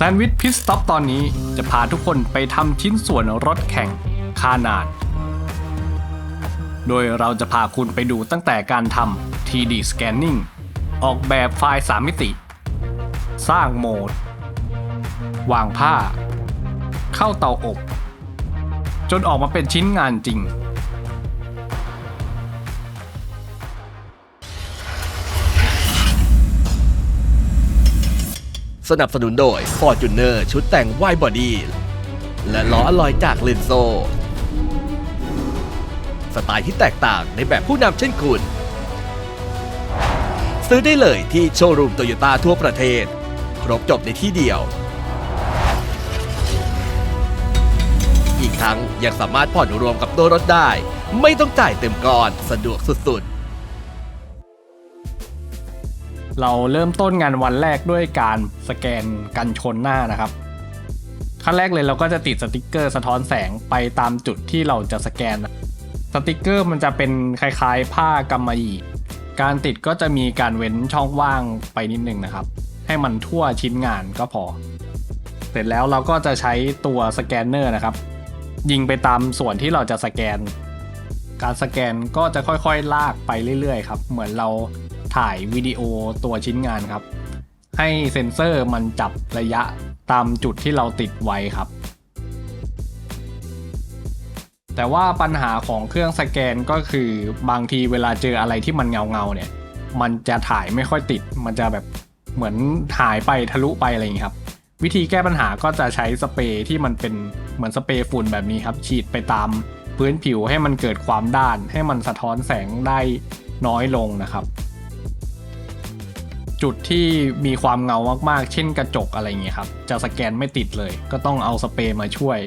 แซนด์วิชพิสต็อปตอนนี้จะพาทุกคนไปทำชิ้นส่วนรถแข่งคานาดโดยเราจะพาคุณไปดูตั้งแต่การทำ 3D Scanning ออกแบบไฟล์ 3 มิติ สร้างโหมด วางผ้า เข้าเตาอบ จนออกมาเป็นชิ้นงานจริง สนับสนุนโดย Fortuner ชุดแต่ง Wide Body และล้ออลอยจากเลนโซ สไตล์ที่แตกต่างในแบบผู้นำเช่นคุณ ซื้อได้เลยที่โชว์รูมโตโยต้าทั่วประเทศ ครบจบในที่เดียว อีกทั้งยังสามารถผ่อนรวมกับตัวรถได้ ไม่ต้องจ่ายเต็มก้อนสะดวกสุดๆ เราเริ่มต้นงานวันแรกด้วยการสแกนกันชนหน้านะครับ ขั้นแรกเลยเราก็จะติดสติกเกอร์สะท้อนแสงไปตามจุดที่เราจะสแกน สติกเกอร์มันจะเป็นคล้ายๆ ผ้ากำมะหยี่การติดก็จะมีการเว้นช่องว่างไปนิดนึงนะครับ ให้มันทั่วชิ้นงานก็พอ เสร็จแล้วเราก็จะใช้ตัวสแกนเนอร์นะครับ ยิงไปตามส่วนที่เราจะสแกน การสแกนก็จะค่อยๆลากไปเรื่อยๆครับ เหมือนเรา ถ่ายวิดีโอตัวชิ้นงานครับ ให้เซ็นเซอร์มันจับระยะตามจุดที่เราติดไว้ครับ แต่ว่าปัญหาของเครื่องสแกนก็คือบางทีเวลาเจออะไรที่มันเงาเงาเนี่ย มันจะถ่ายไม่ค่อยติด มันจะแบบเหมือนหายไปทะลุไปอะไรอย่างนี้ครับ วิธีแก้ปัญหาก็จะใช้สเปรย์ที่มันเป็นเหมือนสเปรย์ฝุ่นแบบนี้ครับ ฉีดไปตามพื้นผิวให้มันเกิดความด้านให้มันสะท้อนแสงได้น้อยลงนะครับ จุดที่มีความเงามากๆ เช่นกระจกอะไรอย่างเงี้ยครับ จะสแกนไม่ติดเลย ก็ต้องเอาสเปรย์มาช่วย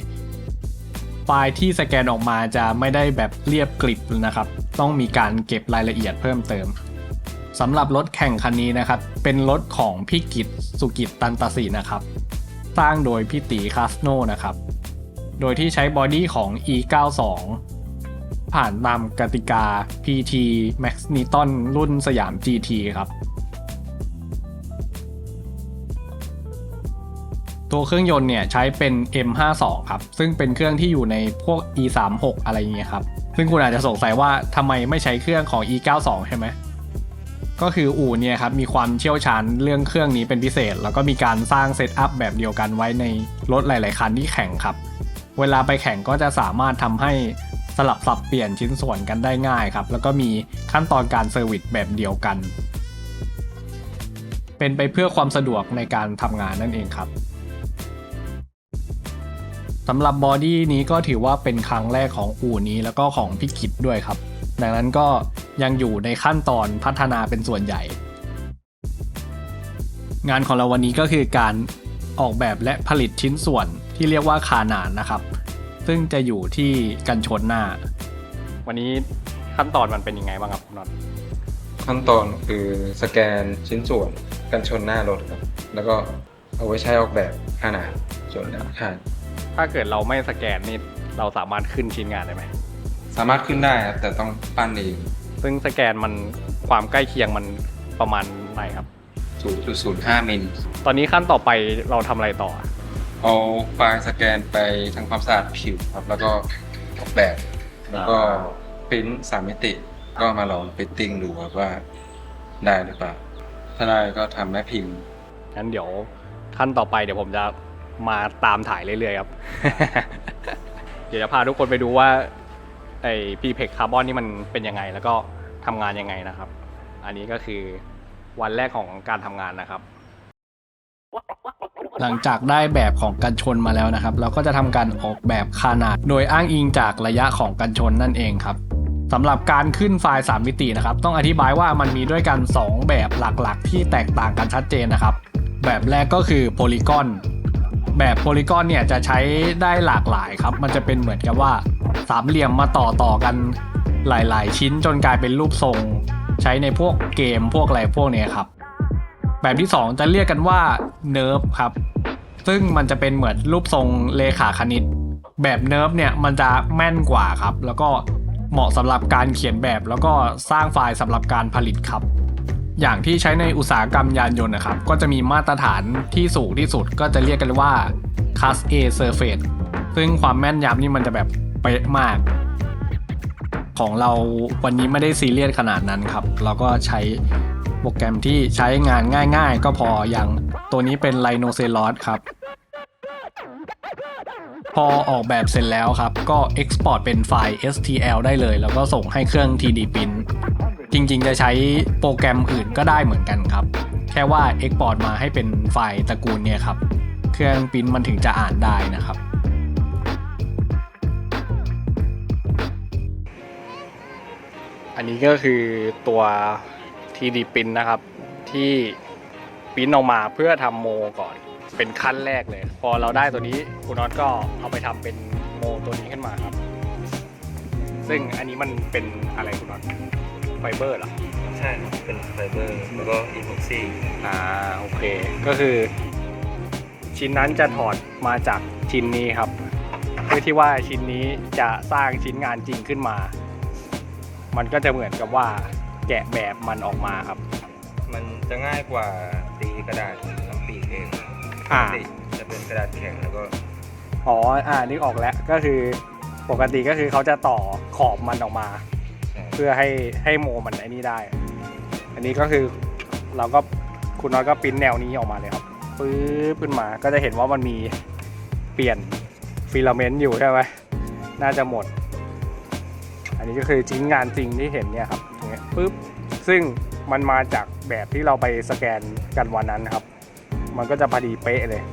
ไฟล์ที่สแกนออกมาจะไม่ได้แบบเรียบกริบนะครับ ต้องมีการเก็บรายละเอียดเพิ่มเติมสำหรับรถแข่งคันนี้นะครับ เป็นรถของพี่กิตสุกิตตันตสีนะครับ สร้างโดยพี่ตีคาสโนนะครับ โดยที่ใช้บอดี้ของ E92 ผ่านตามกติกา PT Max n i t o n รุ่นสยาม GT ครับ ตัวเครื่องยนต์เนี่ยใช้เป็น M52 ครับ ซึ่งเป็นเครื่องที่อยู่ในพวก E36 อะไรอย่างเงี้ยครับ ซึ่งคุณอาจจะสงสัยว่าทำไมไม่ใช้เครื่องของ E92 ใช่ไหมก็คืออู่เนี่ยครับมีความเชี่ยวชาญเรื่องเครื่องนี้เป็นพิเศษ แล้วก็มีการสร้างเซตอัพแบบเดียวกันไว้ในรถหลาย ๆ คันที่แข่งครับ เวลาไปแข่งก็จะสามารถทำให้สลับสับเปลี่ยนชิ้นส่วนกันได้ง่ายครับ แล้วก็มีขั้นตอนการเซอร์วิสแบบเดียวกัน เป็นไปเพื่อความสะดวกในการทำงานนั่นเองครับ สำหรับบอดี้นี้ก็ถือว่าเป็นครั้งแรกของอู่นี้แล้วก็ของพี่กิจด้วยครับ ดังนั้นก็ยังอยู่ในขั้นตอนพัฒนาเป็นส่วนใหญ่ งานของเราวันนี้ก็คือการออกแบบและผลิตชิ้นส่วนที่เรียกว่าคานานนะครับ ซึ่งจะอยู่ที่กันชนหน้า วันนี้ขั้นตอนมันเป็นยังไงบ้างครับคุณน็อตขั้นตอนคือสแกนชิ้นส่วนกันชนหน้ารถครับ แล้วก็เอาไว้ใช้ออกแบบขนาดส่วนอาคาร ถ้าเกิดเราไม่สแกนนี่เราสามารถขึ้นชิ้นงานได้ไหม สามารถขึ้นได้ครับแต่ต้องปั้นเองซึ่งสแกนมันความใกล้เคียงมันประมาณไหนครับ 0.05 มิล ตอนนี้ขั้นต่อไปเราทำอะไรต่อเอาไฟล์สแกนไปทำความสะอาดผิวครับ แล้วก็ออกแบบ แล้วก็ปริ้นสามมิติ ก็มาลองฟิตติ้งดูครับว่าได้หรือเปล่า ถ้าได้ก็ทำแม่พิมพ์ งั้นเดี๋ยวขั้นต่อไปเดี๋ยวผมจะ มาตามถ่ายเรื่อยๆครับ เดี๋ยวจะพาทุกคนไปดูว่าไอ้พีเพกคาร์บอนนี่มันเป็นยังไง แล้วก็ทำงานยังไงนะครับ อันนี้ก็คือวันแรกของการทำงานนะครับ หลังจากได้แบบของกันชนมาแล้วนะครับ เราก็จะทำการออกแบบขนาด โดยอ้างอิงจากระยะของกันชนนั่นเองครับสำหรับการขึ้นไฟล์ 3 มิตินะครับ ต้องอธิบายว่ามันมีด้วยกัน 2 แบบหลักๆ ที่แตกต่างกันชัดเจนนะครับ แบบแรกก็คือโพลีกอน แบบโพลีกอนเนี่ยจะใช้ได้หลากหลายครับ มันจะเป็นเหมือนกับว่าสามเหลี่ยมมาต่อต่อกันหลาย ๆ ชิ้นจนกลายเป็นรูปทรง ใช้ในพวกเกมพวกอะไรพวกนี้ครับ แบบที่ 2 จะเรียกกันว่าเนิร์ฟครับ ซึ่งมันจะเป็นเหมือนรูปทรงเลขาคณิต แบบเนิร์ฟเนี่ยมันจะแม่นกว่าครับ แล้วก็เหมาะสำหรับการเขียนแบบแล้วก็สร้างไฟล์สำหรับการผลิตครับ อย่างที่ใช้ในอุตสาหกรรมยานยนต์นะครับ ก็จะมีมาตรฐานที่สูงที่สุดก็จะเรียกกันว่า Class A Surface ซึ่งความแม่นยำนี่มันจะแบบเป๊ะมาก ของเราวันนี้ไม่ได้ซีเรียสขนาดนั้นครับ เราก็ใช้โปรแกรมที่ใช้งานง่ายๆ ก็พออย่างตัวนี้เป็น Rhinoceros ครับ พอออกแบบเสร็จแล้วครับ ก็ Export เป็นไฟล์ STL ได้เลย แล้วก็ส่งให้เครื่อง 3D Print จริงๆ จะใช้โปรแกรมอื่นก็ได้เหมือนกันครับ แค่ว่า Export มาให้เป็นไฟล์ตระกูลเนี่ยครับ เครื่องปริ้นมันถึงจะอ่านได้นะครับ อันนี้ก็คือตัว 3D Print นะครับ ที่ปริ้นออกมาเพื่อทำโมก่อนเป็นขั้นแรกเลย พอเราได้ตัวนี้คุณน็อตก็เอาไปทำเป็นโมตัวนี้ขึ้นมาครับ ซึ่งอันนี้มันเป็นอะไรคุณน็อต ไฟเบอร์เหรอ ใช่ครับเป็นไฟเบอร์แล้วก็อีพ็อกซี่อ่าโอเค ก็คือ ชิ้นนั้นจะถอดมาจากชิ้นนี้ครับ เพื่อที่ว่าชิ้นนี้จะสร้างชิ้นงานจริงขึ้นมา มันก็จะเหมือนกับว่าแกะแบบมันออกมาครับ มันจะง่ายกว่าตีกระดาษทำปีกเองอ่า ปกติจะเป็นกระดาษแข็งแล้วก็อ๋ออ่านึกออกแล้วก็คือปกติก็คือเขาจะต่อขอบมันออกมาใช่เพื่อให้ให้โมมันไอ้นี่ได้ อันนี้ก็คือเราก็คุณน้อยก็ปิ้นแนวนี้ออกมาเลยครับปื๊บขึ้นมาก็จะเห็นว่ามันมีเปลี่ยนฟิลาเมนต์อยู่ใช่ไหมน่าจะหมด อันนี้ก็คือชิ้นงานจริงที่เห็นเนี่ยครับอย่างเงี้ยปึ๊บซึ่งมันมาจากแบบที่เราไปสแกนกันวันนั้นครับ มันก็จะพอดีเป๊ะเลย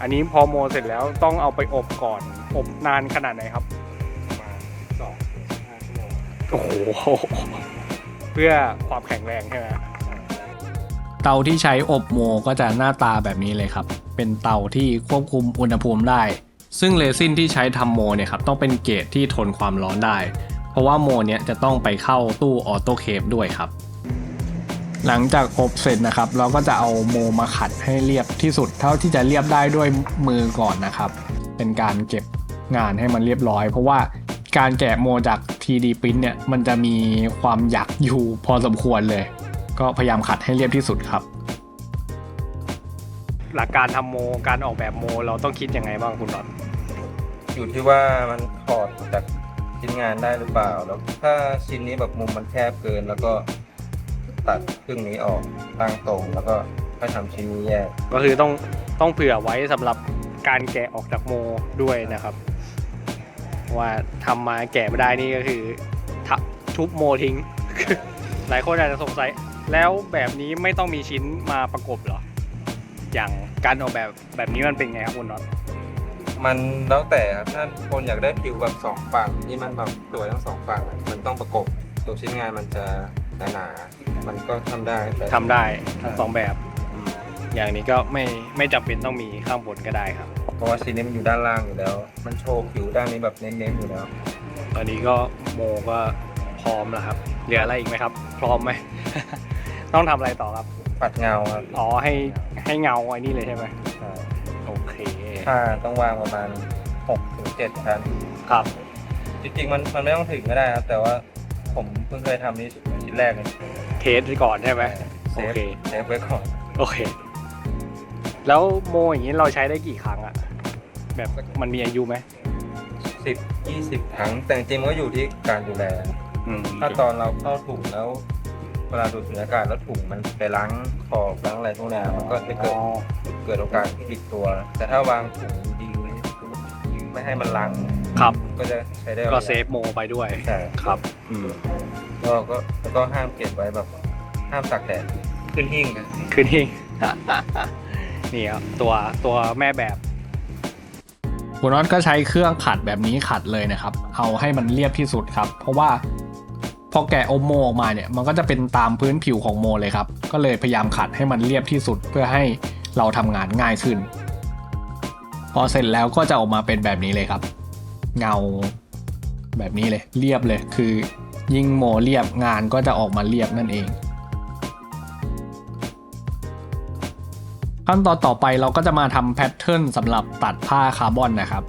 อันนี้พอโมเสร็จแล้วต้องเอาไปอบก่อน อบนานขนาดไหนครับ โอ้โห เพื่อความแข็งแรงใช่ไหมเตาที่ใช้อบโมก็จะหน้าตาแบบนี้เลยครับ เป็นเตาที่ควบคุมอุณหภูมิได้ ซึ่งเรซินที่ใช้ทำโมเนี่ยครับต้องเป็นเกรดที่ทนความร้อนได้ เพราะว่าโมเนี่ยจะต้องไปเข้าตู้ออโต้เคปด้วยครับ หลังจากอบเสร็จนะครับ เราก็จะเอาโมมาขัดให้เรียบที่สุด เท่าที่จะเรียบได้ด้วยมือก่อนนะครับ เป็นการเก็บงานให้มันเรียบร้อย เพราะว่า การแกะโมจาก 3D Print เนี่ยมันจะมีความหยักอยู่พอสมควรเลย ก็พยายามขัดให้เรียบที่สุดครับ หลักการทำโมการออกแบบโมเราต้องคิดยังไงบ้างคุณน็อตอยู่ที่ว่ามันถอดจากชิ้นงานได้หรือเปล่าแล้วถ้าชิ้นนี้แบบมุมมันแคบเกิน แล้วก็ตัดครึ่งนี้ออกตั้งตรงแล้วก็ค่อยทำชิ้นนี้แยกก็คือต้องต้องเผื่อไว้สำหรับการแกะออกจากโมด้วยนะครับ ว่าทำมาแกะไม่ได้นี่ก็คือทะทุบโมทิ้ง หลายคนอาจจะสงสัย แล้วแบบนี้ไม่ต้องมีชิ้นมาประกบเหรอ อย่างการออกแบบแบบนี้มันเป็นไงครับคุณน็อตมันแล้วแต่ครับถ้าคนอยากได้ผิวแบบสองฝั่งที่มันแบบสวยทั้งสองฝั่งอะมันต้องประกบตัวชิ้นงานมันจะหนาๆมันก็ทำได้แต่ทำได้ทั้งสองแบบ อย่างนี้ก็ไม่ไม่จำเป็นต้องมีข้างบนก็ได้ครับ เพราะว่าชิ้นนี้มันอยู่ด้านล่างอยู่แล้ว มันโชว์ผิวด้านนี้แบบเน้นๆอยู่แล้ว ตอนนี้ก็โมก็พร้อมแล้วครับ เหลืออะไรอีกไหมครับ พร้อมไหม ต้องทำอะไรต่อครับ ปัดเงาครับอ๋อให้ให้เงาไอ้นี่เลยใช่ไหมใช่โอเคผ้าต้องวางประมาณ6ถึง7ชั้นครับ จริงๆมันมันไม่ต้องถึงก็ได้ครับ แต่ว่าผมเพิ่งเคยทำนี่ชิ้นแรกเลยเทสไปก่อนใช่ไหมเซโอฟเคเซฟไว้ก่อน โอเค แล้วโมอย่างนี้เราใช้ได้กี่ครั้งอะแบบมันมีอายุไหมสิบยี่สิบครั้งแต่จริงๆมันก็อยู่ที่การดูแล อืมถ้าตอนเราเข้าถุงแล้ว เวลาดูดสุญญากาศแล้วถุงมันไปล้างขอบล้างอะไรพวกเนี้ยมันก็จะอ๋เกิอดเกิดโอกาสผิดตัว แต่ถ้าวางถุงดีไม่ให้มันล้างครับก็จะใช้ได้ก็เซฟโมไปด้วยใช่ครับ อืมก็ก็แล้วก็ห้ามเก็บไว้แบบห้ามตากแดดขึ้นหิ้งอะคืนที่ นี่ครับตัวตัวแม่แบบคุณน็อตก็ใช้เครื่องขัดแบบนี้ขัดเลยนะครับ เอาให้มันเรียบที่สุดครับ เพราะว่าพอแกะโอโมออกมาเนี่ยมันก็จะเป็นตามพื้นผิวของโมเลยครับ ก็เลยพยายามขัดให้มันเรียบที่สุดเพื่อให้เราทำงานง่ายขึ้น พอเสร็จแล้วก็จะออกมาเป็นแบบนี้เลยครับ เงาแบบนี้เลยเรียบเลยคือ ยิ่งโมเรียบงานก็จะออกมาเรียบนั่นเอง ขั้นตอนต่อไปเราก็จะมาทำแพทเทิร์นสำหรับตัดผ้าคาร์บอนนะครับ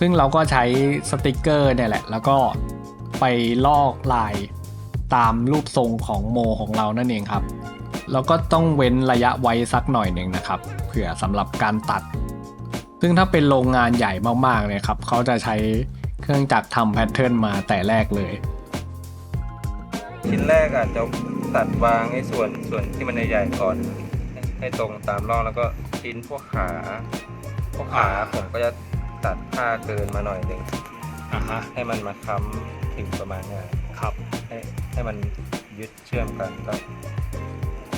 ซึ่งเราก็ใช้สติกเกอร์เนี่ยแหละ แล้วก็ไปลอกลายตามรูปทรงของโมของเรานั่นเองครับ แล้วก็ต้องเว้นระยะไว้สักหน่อยหนึ่งนะครับ เผื่อสำหรับการตัด ซึ่งถ้าเป็นโรงงานใหญ่มากๆเนี่ยครับเขาจะใช้เครื่องจักรทำแพทเทิร์นมาแต่แรกเลยชิ้นแรกอาจจะตัดวางให้ส่วนส่วนที่มันใหญ่ๆก่อน ให้ให้ตรงตามร่องแล้วก็ชิ้นพวกขาพวกขาผมก็จะตัดผ้าเกินมาหน่อยหนึ่งอ่าฮะให้มันมาค้ำถึงประมาณเนี้ยครับให้ให้มันยึดเชื่อมกันแล้ว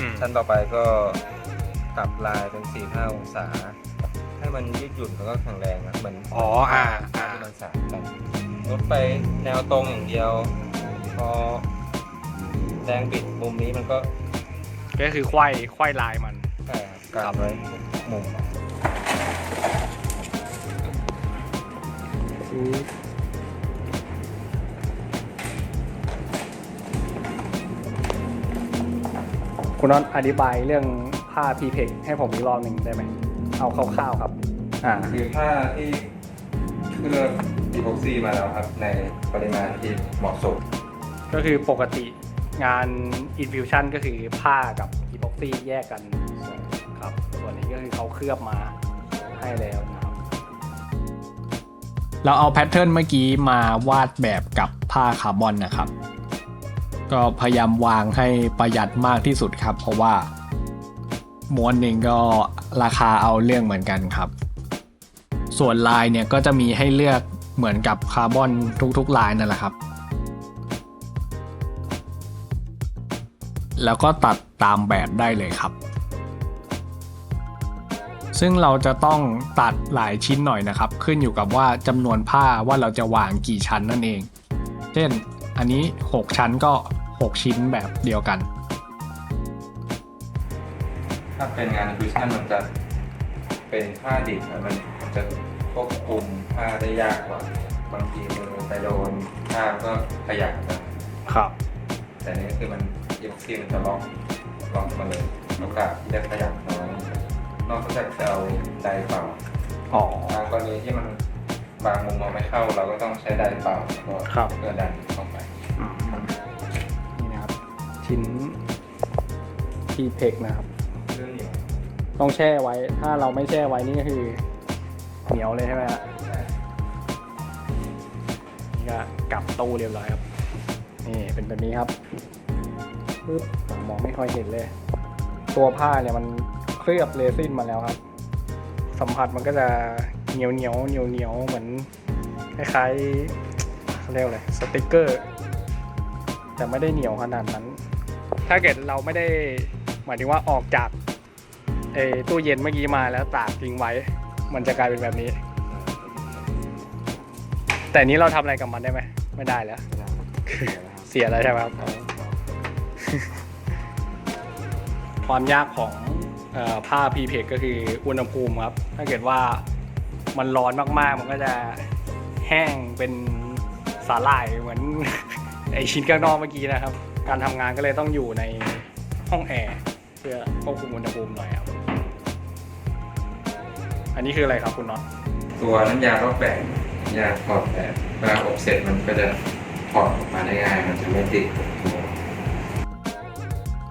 อืมชั้นต่อไปก็กลับลายเป็นสี่ห้าองศา ให้มันยืดหยุ่นแล้วก็แข็งแรงนะเหมือนอ๋ออ่าอ่าที่มันสานกันลดไปแนวตรงอย่างเดียว พอแรงบิดมุมนี้มันก็ก็คือควายควายลายมันแค่ การไว้ทุกมุมคุณน็อตอธิบายเรื่องผ้าพีเพกให้ผมอีกรอบหนึ่งได้ไหม เอาคร่าวๆครับ อ่า คือผ้าที่เคลือบอีโพกซีมาแล้วครับ ในปริมาณที่เหมาะสม ก็คือปกติงาน infusion ก็คือผ้ากับ epoxy แยกกันครับส่วนนี้ ก็คือเขาเคลือบมาให้แล้วนะครับเราเอาแพทเทิร์นเมื่อกี้มาวาดแบบกับผ้าคาร์บอนนะครับ ก็พยายามวางให้ประหยัดมากที่สุดครับ เพราะว่าม้วนเองก็ราคาเอาเรื่องเหมือนกันครับ ส่วนลายเนี่ยก็จะมีให้เลือกเหมือนกับคาร์บอนทุกๆลายนั่นแหละครับ แล้วก็ตัดตามแบบได้เลยครับ ซึ่งเราจะต้องตัดหลายชิ้นหน่อยนะครับ ขึ้นอยู่กับว่าจำนวนผ้าว่าเราจะวางกี่ชั้นนั่นเอง เช่น อันนี้ 6 ชั้นก็ 6 ชิ้นแบบเดียวกัน ถ้าเป็นงานฟิวชั่นมันจะเป็นผ้าดิบอะมันจะควบคุมผ้าได้ยากกว่าบางทีมือไปโดนผ้าก็ขยับนะครับ แต่นี่คือมันอีโพกซีมันจะล็อกล็อกมาเลยโอกาสที่จะขยับน้อย นอกจากจะเอาไดร์เป่าอ๋อ บางกรณีที่มันบางมุมมองไม่เข้า เราก็ต้องใช้ไดร์เป่าแล้วก็ครับ เพื่อดันเข้าไปนี่นะครับ ชิ้นพีเพกนะครับ เรื่องเหนียวต้องแช่ไว้ ถ้าเราไม่แช่ไว้นี่ก็คือ เหนียวเลยใช่ไหมฮะนี่ก็กลับตู้เรียบร้อยครับ นี่เป็นแบบนี้ครับปึ๊บอ่ามองไม่ค่อยเห็นเลย ตัวผ้าเนี่ยมัน เคลือบเรซินมาแล้วครับ สัมผัสมันก็จะเหนียวเหนียวเหนียวเหนียวเหมือนคล้ายๆเขาเรียกอะไรสติกเกอร์ แต่ไม่ได้เหนียวขนาดนั้น ถ้าเกิดเราไม่ได้หมายถึงว่าออกจากเออตู้เย็นเมื่อกี้มาแล้วตากทิ้งไว้ มันจะกลายเป็นแบบนี้ แต่นี้เราทำอะไรกับมันได้ไหมไม่ได้แล้ว เสียแล้วใช่ไหมครับ ความยากของเออ ผ้าพีเพกก็คืออุณหภูมิครับ ถ้าเกิดว่ามันร้อนมากๆ มันก็จะแห้งเป็นสาหร่ายเหมือน ไอชิ้นข้างนอกเมื่อกี้นะครับ การทำงานก็เลยต้องอยู่ในห้องแอร์เพื่อควบคุมอุณหภูมิหน่อยครับ อันนี้คืออะไรครับคุณน็อตตัวน้ำยาลอกแบบยาถอดแบบเวลาอบเสร็จมันก็จะถอดออกมาได้ง่าย มันจะไม่ติด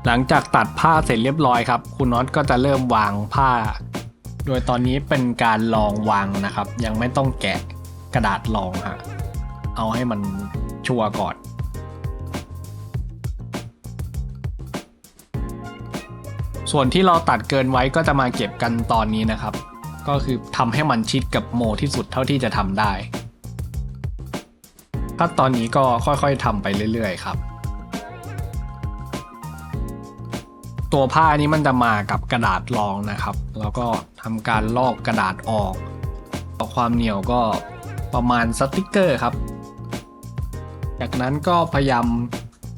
หลังจากตัดผ้าเสร็จเรียบร้อยครับคุณน็อตก็จะเริ่มวางผ้า โดยตอนนี้เป็นการลองวางนะครับ ยังไม่ต้องแกะกระดาษรองฮะเอาให้มันชัวร์ก่อนส่วนที่เราตัดเกินไว้ก็จะมาเก็บกันตอนนี้นะครับ ก็คือทำให้มันชิดกับโมที่สุดเท่าที่จะทำได้ขั้นตอนนี้ก็ค่อยๆทำไปเรื่อยๆครับ ตัวผ้านี้มันจะมากับกระดาษรองนะครับ แล้วก็ทำการลอกกระดาษออกความเหนียวก็ประมาณสติกเกอร์ครับ จากนั้นก็พยายาม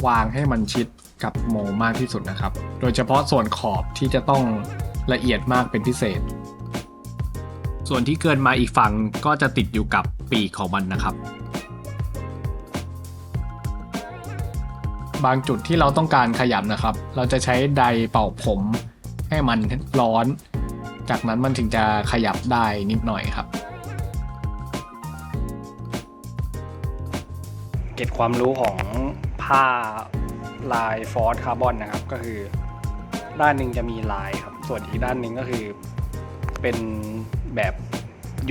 วางให้มันชิดกับโมมากที่สุดนะครับ โดยเฉพาะส่วนขอบที่จะต้องละเอียดมากเป็นพิเศษ ส่วนที่เกินมาอีกฝั่งก็จะติดอยู่กับปีกของมันนะครับ บางจุดที่เราต้องการขยับนะครับ เราจะใช้ไดร์เป่าผมให้มันร้อน จากนั้นมันถึงจะขยับได้นิดหน่อยครับ เก็บความรู้ของผ้าลายฟอร์ c คาร์บอนนะครับ ก็คือ ด้านหนึ่งจะมีลายครับ ส่วนอีกด้านหนึ่งก็คือเป็นแบบ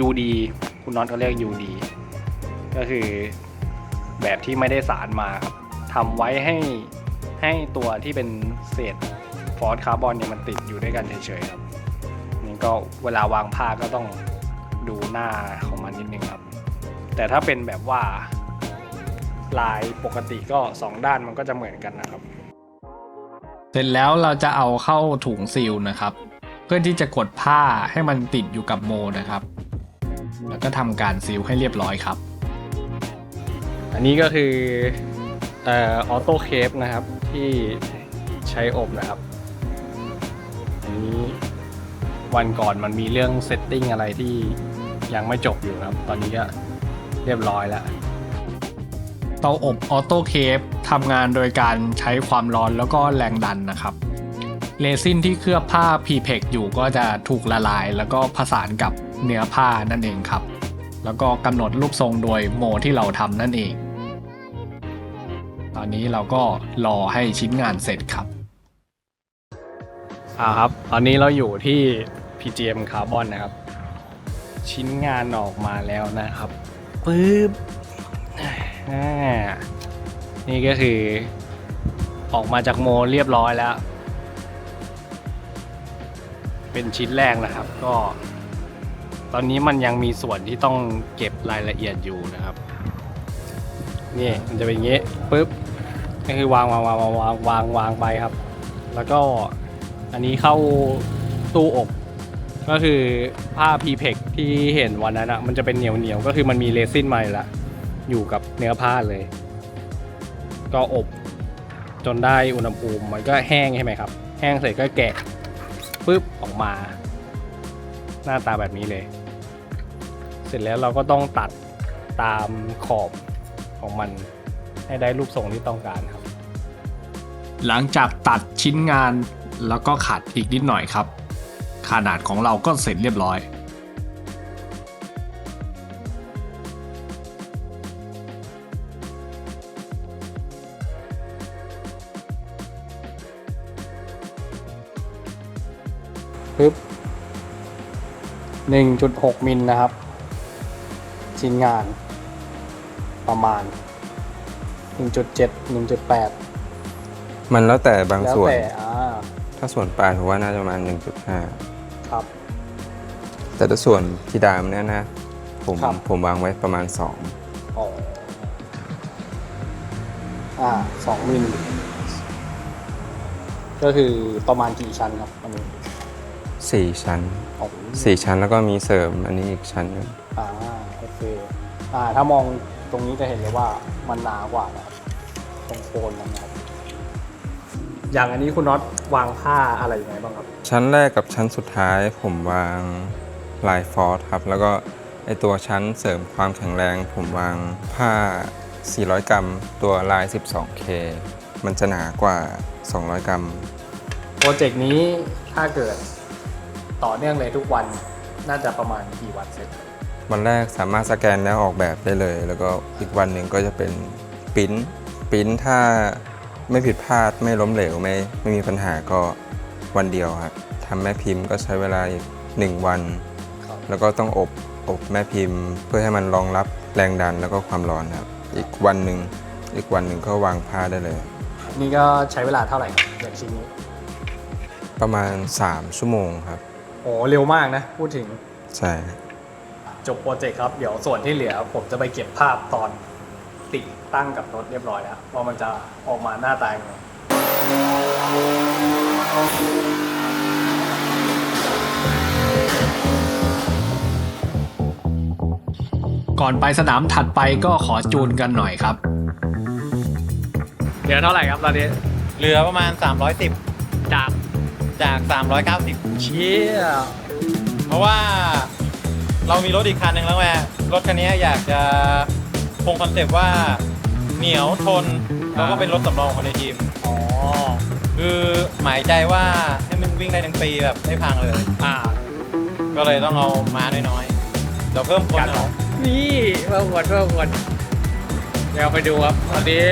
UD คุณน็อตเขาเรียก UD ก็คือแบบที่ไม่ได้สารมาครับ ทำไว้ให้ให้ตัวที่เป็นเศษฟอร์ c คาร์บอนเนี่ยมันติดอยู่ด้วยกันเฉยๆครับนี่ก็เวลาวางผ้าก็ต้องดูหน้าของมันนิดนึงครับ แต่ถ้าเป็นแบบว่าลายปกติก็สองด้านมันก็จะเหมือนกันนะครับ เสร็จแล้วเราจะเอาเข้าถุงซีลนะครับ เพื่อที่จะกดผ้าให้มันติดอยู่กับโมนะครับ แล้วก็ทำการซีลให้เรียบร้อยครับ อันนี้ก็คือเออโต้เคปนะครับที่ใช้อบนะครับอันนี้วันก่อนมันมีเรื่องเซตติ้งอะไรที่ยังไม่จบอยู่ครับ ตอนนี้ก็เรียบร้อยแล้วเตาอบออโต้เคปทำงานโดยการใช้ความร้อนแล้วก็แรงดันนะครับเรซินที่เคลือบผ้า p p e อยู่ก็จะถูกละลาย แล้วก็ผสานกับเนื้อผ้านั่นเองครับ แล้วก็กำหนดรูปทรงโดยโมที่เราทำนั่นเอง ตอนนี้เราก็รอให้ชิ้นงานเสร็จครับอ่าครับ ตอนนี้เราอยู่ที่ PGM Carbon นะครับ ชิ้นงานออกมาแล้วนะครับปึ๊บนี่ก็คือ ออกมาจากโมเรียบร้อยแล้ว เป็นชิ้นแรกนะครับ ก็ ตอนนี้มันยังมีส่วนที่ต้องเก็บรายละเอียดอยู่นะครับ นี่มันจะเป็นอย่างนี้ปึ๊บ ก็คือวางวางวางวางวางวางวางไปครับ แล้วก็อันนี้เข้าตู้อบ ก็คือผ้าพีเพกที่เห็นวันนั้นอะมันจะเป็นเหนียวเหนียวก็คือมันมีเรซินมาอยู่ล้วอยู่กับเนื้อผ้าเลย ก็อบจนได้อุณหภูมิมันก็แห้งใช่ไหมครับ แห้งเสร็จก็แกะปุ๊บออกมา หน้าตาแบบนี้เลย เสร็จแล้วเราก็ต้องตัดตามขอบของมัน ให้ได้รูปทรงที่ต้องการครับ หลังจากตัดชิ้นงานแล้วก็ขัดอีกนิดหน่อยครับ ขนาดของเราก็เสร็จเรียบร้อย ปึ๊บ1.6 มิลนะครับ ชิ้นงานประมาณ 1.7 1.8 มันแล้วแต่บางแล้วส่วน แต่อ่าถ้าส่วนปลายผมว่าน่าจะประมาณครับ1.5แต่ถ้าส่วนที่ดามเนี่ยนะ ผมครับ ผมวางไว้ประมาณอ๋ออ่าสองมิลก็คือประมาณกี่ชั้นครับอันนี้2 4ชั้นอ๋อ4ชั้นแล้วก็มีเสริมอันนี้อีกชั้นหนึงอ่าโอเคอ่า ถ้ามองตรงนี้จะเห็นเลยว่า มันหนากว่านะครับตรงโคนมันนะครับ อย่างอันนี้คุณน็อตวางผ้าอะไรยังไงบ้างครับ ชั้นแรกกับชั้นสุดท้ายผมวางลายฟอร์สครับ แล้วก็ไอตัวชั้นเสริมความแข็งแรง ผมวางผ้า 400 กรัม ตัวลาย 12K มันจะหนากว่า 200 กรัม โปรเจกต์นี้ถ้าเกิดต่อเนื่องเลยทุกวันน่าจะประมาณกี่วันเสร็จ วันแรกสามารถสแกนแล้วออกแบบได้เลย แล้วก็อีกวันหนึ่งก็จะเป็นปริ้นปริ้นถ้าไม่ผิดพลาดไม่ล้มเหลวไม่ไม่มีปัญหาก็วันเดียวครับทำแม่พิมพ์ก็ใช้เวลาอีกหนึ่งวันครับแล้วก็ต้องอบอบแม่พิมพ์ เพื่อให้มันรองรับแรงดันแล้วก็ความร้อนครับ อีกวันหนึ่งอีกวันหนึ่งก็วางผ้าได้เลย นี่ก็ใช้เวลาเท่าไหร่ครับอย่างชิ้นนี้ประมาณ 3 ชั่วโมงครับ โอ้เร็วมากนะ พูดถึง ใช่ จบโปรเจกต์ครับ เดี๋ยวส่วนที่เหลือ ผมจะไปเก็บภาพตอนติดตั้งกับรถเรียบร้อยแล้วว่ามันจะออกมาหน้าตายังไงก่อนไปสนามถัดไปก็ขอจูนกันหน่อยครับ เหลือเท่าไหร่ครับตอนนี้เหลือประมาณ 310 จากจาก 390 เชี่ยเพราะว่า เรามีรถอีกคันหนึ่งแล้วไงรถคันนี้อยากจะคงคอนเซปต์ว่าเหนียวทนแล้วก็เป็นรถสำรองของคนในทีม อ๋อ คือหมายใจว่าให้มันวิ่งได้ทั้งปีแบบไม่พังเลย อ่า ก็เลยต้องเอามาน้อยๆเดี๋ยวเพิ่มคนเอานี่เพิ่มวนเพิ่มวนเดี๋ยวไปดูครับตอนนี้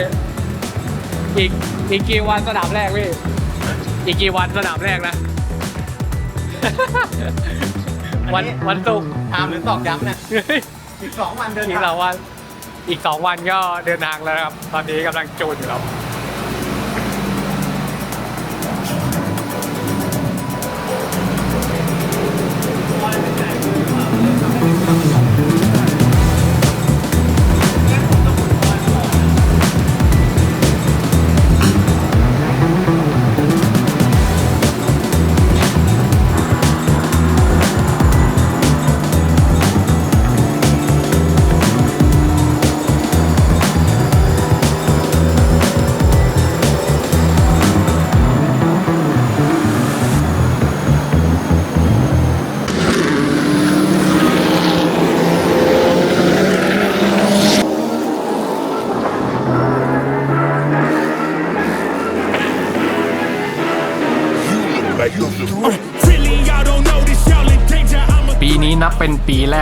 อีกอีกกี่วันสนามแรกพี่อีกกี่วันสนามแรกนะ วันวันศุกร์ถามหรือตอกย้ำเนี่ยอีกสองวันเดินอีกทาง สองวันอีกสองวันก็เดินทางแล้วนะครับ ตอนนี้กำลังจูนอยู่ครับ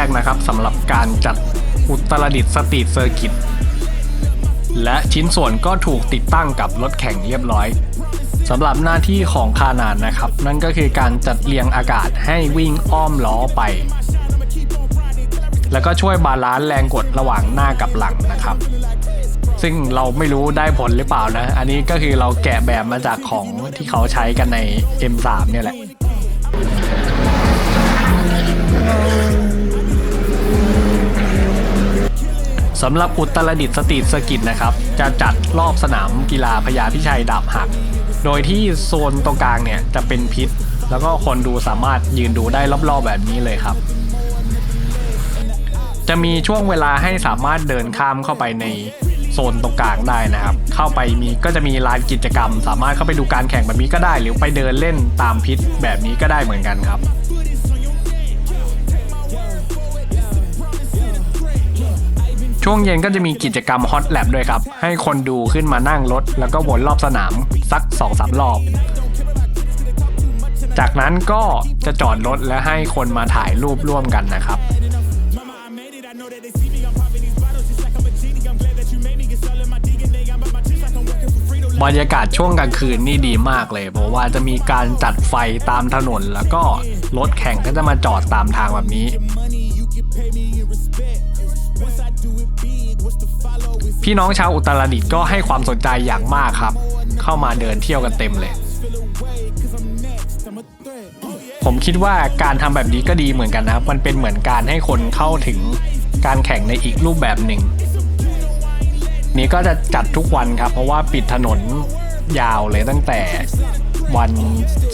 กนะครับสำหรับการจัดอุตรดิตถ์สตรีทเซอร์กิต และชิ้นส่วนก็ถูกติดตั้งกับรถแข่งเรียบร้อยสำหรับหน้าที่ของคานานนะครับ นั่นก็คือการจัดเรียงอากาศให้วิ่งอ้อมล้อไป แล้วก็ช่วยบาลานซ์แรงกดระหว่างหน้ากับหลังนะครับ ซึ่งเราไม่รู้ได้ผลหรือเปล่านะ อันนี้ก็คือเราแกะแบบมาจากของที่เขาใช้กันใน M3 เนี่ยแหละ สำหรับอุตรดิตสตรีทเซอร์กิตนะครับ จะจัดรอบสนามกีฬาพญาพิชัยดาบหัก โดยที่โซนตรงกลางเนี่ยจะเป็นพิษ แล้วก็คนดูสามารถยืนดูได้รอบๆแบบนี้เลยครับ จะมีช่วงเวลาให้สามารถเดินข้ามเข้าไปในโซนตรงกลางได้นะครับ เข้าไปมีก็จะมีลานกิจกรรม สามารถเข้าไปดูการแข่งแบบนี้ก็ได้ หรือไปเดินเล่นตามพิษแบบนี้ก็ได้เหมือนกันครับ ช่วงเย็นก็จะมีกิจกรรมฮอตแลบด้วยครับ ให้คนดูขึ้นมานั่งรถ แล้วก็วนรอบสนามสัก2อสรอบ จากนั้นก็จะจอดรถและให้คนมาถ่ายรูปร่วมกันนะครับ บรรยากาศช่วงกลางคืนนี่ดีมากเลย เพราะว่าจะมีการจัดไฟตามถนนแล้วก็รถแข่งก็จะมาจอดตามทางแบบนี้ พี่น้องชาวอุตรดิตถ์ก็ให้ความสนใจอย่างมากครับ เข้ามาเดินเที่ยวกันเต็มเลย ผมคิดว่าการทำแบบนี้ก็ดีเหมือนกันนะ มันเป็นเหมือนการให้คนเข้าถึงการแข่งในอีกรูปแบบหนึ่ง นี้ก็จะจัดทุกวันครับ เพราะว่าปิดถนนยาวเลยตั้งแต่ วัน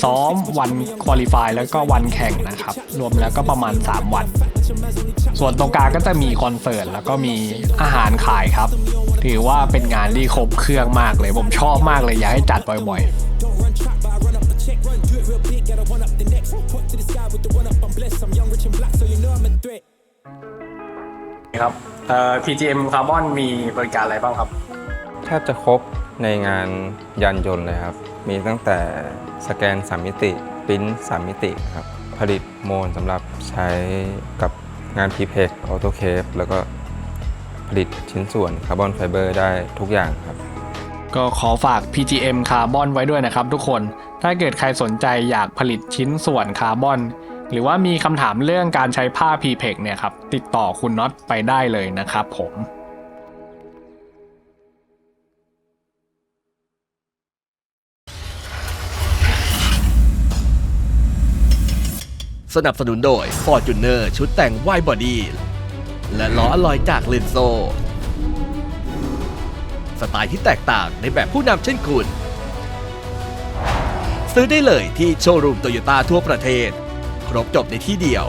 ซ้อมวันคุริฟายแล้วก็วันแข่งนะครับ รวมแล้วก็ประมาณ 3 วัน ส่วนตรงกลางก็จะมีคอนเสิร์ตแล้วก็มีอาหารขายครับ ถือว่าเป็นงานที่ครบเครื่องมากเลย ผมชอบมากเลยอยากให้จัดบ่อยๆครับเอ่อ PGM Carbon มีบริการอะไรบ้างครับ แทบจะครบ ในงานยานยนต์เลยครับ มีตั้งแต่สแกน 3 มิติปิ้น3มิติครับ ผลิตโมนสำหรับใช้กับงานพีเพกออโตเคปแล้วก็ผลิตชิ้นส่วนคาร์บอนไฟเบอร์ได้ทุกอย่างครับ ก็ขอฝาก PGM คาร์บอนไว้ด้วยนะครับทุกคน ถ้าเกิดใครสนใจอยากผลิตชิ้นส่วนคาร์บอน หรือว่ามีคำถามเรื่องการใช้ผ้า p p e c เนี่ยครับ ติดต่อคุณน็อตไปได้เลยนะครับผม สนับสนุนโดย Fortuner ชุดแต่ง Wide Body และล้ออลอยจากเลนโซ สไตล์ที่แตกต่างในแบบผู้นำเช่นคุณ ซื้อได้เลยที่โชว์รูมโตโยต้าทั่วประเทศ ครบจบในที่เดียว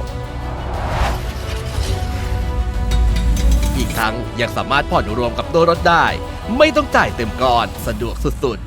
อีกทั้งยังสามารถผ่อนรวมกับตัวรถได้ ไม่ต้องจ่ายเต็มก้อน สะดวกสุดๆ